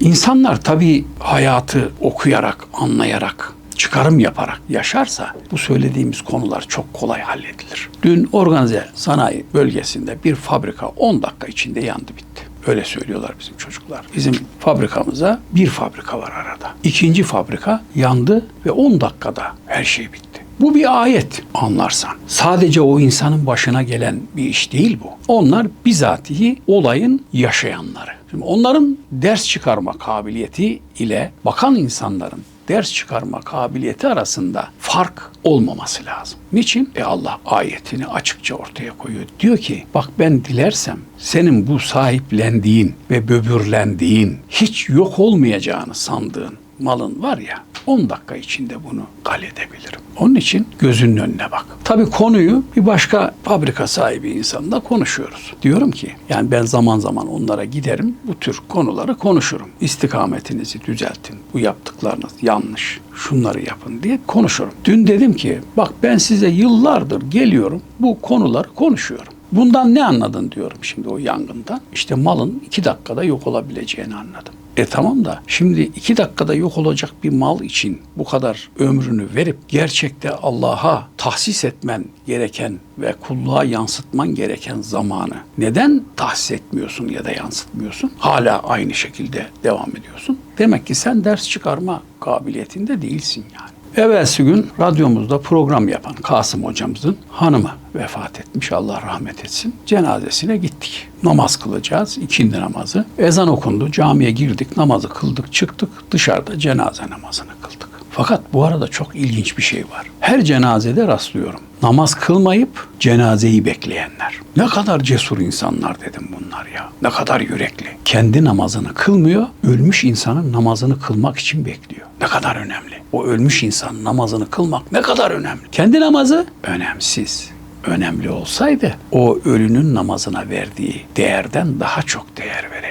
İnsanlar tabii hayatı okuyarak, anlayarak, çıkarım yaparak yaşarsa bu söylediğimiz konular çok kolay halledilir. Dün organize sanayi bölgesinde bir fabrika 10 dakika içinde yandı bitti. Öyle söylüyorlar bizim çocuklar. Bizim fabrikamıza bir fabrika var arada. İkinci fabrika yandı ve 10 dakikada her şey bitti. Bu bir ayet anlarsan. Sadece o insanın başına gelen bir iş değil bu. Onlar bizatihi olayın yaşayanları. Şimdi onların ders çıkarma kabiliyeti ile bakan insanların ders çıkarma kabiliyeti arasında fark olmaması lazım. Niçin? E Allah ayetini açıkça ortaya koyuyor. Diyor ki bak ben dilersem senin bu sahiplendiğin ve böbürlendiğin hiç yok olmayacağını sandığın malın var ya 10 dakika içinde bunu halledebilirim. Onun için gözünün önüne bak. Tabii konuyu bir başka fabrika sahibi insanla konuşuyoruz. Diyorum ki yani ben zaman zaman onlara giderim bu tür konuları konuşurum. İstikametinizi düzeltin. Bu yaptıklarınız yanlış. Şunları yapın diye konuşurum. Dün dedim ki bak ben size yıllardır geliyorum bu konuları konuşuyorum. Bundan ne anladın diyorum şimdi o yangından. İşte malın iki dakikada yok olabileceğini anladım. E tamam da şimdi iki dakikada yok olacak bir mal için bu kadar ömrünü verip gerçekte Allah'a tahsis etmen gereken ve kulluğa yansıtman gereken zamanı neden tahsis etmiyorsun ya da yansıtmıyorsun? Hala aynı şekilde devam ediyorsun. Demek ki sen ders çıkarma kabiliyetinde değilsin yani. Evvelsi gün radyomuzda program yapan Kasım hocamızın hanımı vefat etmiş. Allah rahmet etsin. Cenazesine gittik. Namaz kılacağız. ikindi namazı. Ezan okundu. Camiye girdik. Namazı kıldık. Çıktık. Dışarıda cenaze namazını kıldık. Fakat bu arada çok ilginç bir şey var. Her cenazede rastlıyorum. Namaz kılmayıp cenazeyi bekleyenler. Ne kadar cesur insanlar dedim bunlar ya. Ne kadar yürekli. Kendi namazını kılmıyor, ölmüş insanın namazını kılmak için bekliyor. Ne kadar önemli. O ölmüş insanın namazını kılmak ne kadar önemli. Kendi namazı önemsiz. Önemli olsaydı o ölünün namazına verdiği değerden daha çok değer verebilirdi.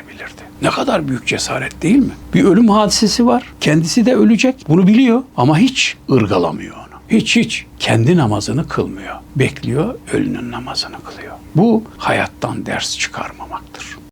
Ne kadar büyük cesaret değil mi? Bir ölüm hadisesi var. Kendisi de ölecek. Bunu biliyor ama hiç ırgalamıyor onu. Hiç hiç kendi namazını kılmıyor. Bekliyor, ölünün namazını kılıyor. Bu hayattan ders çıkarmamaktır.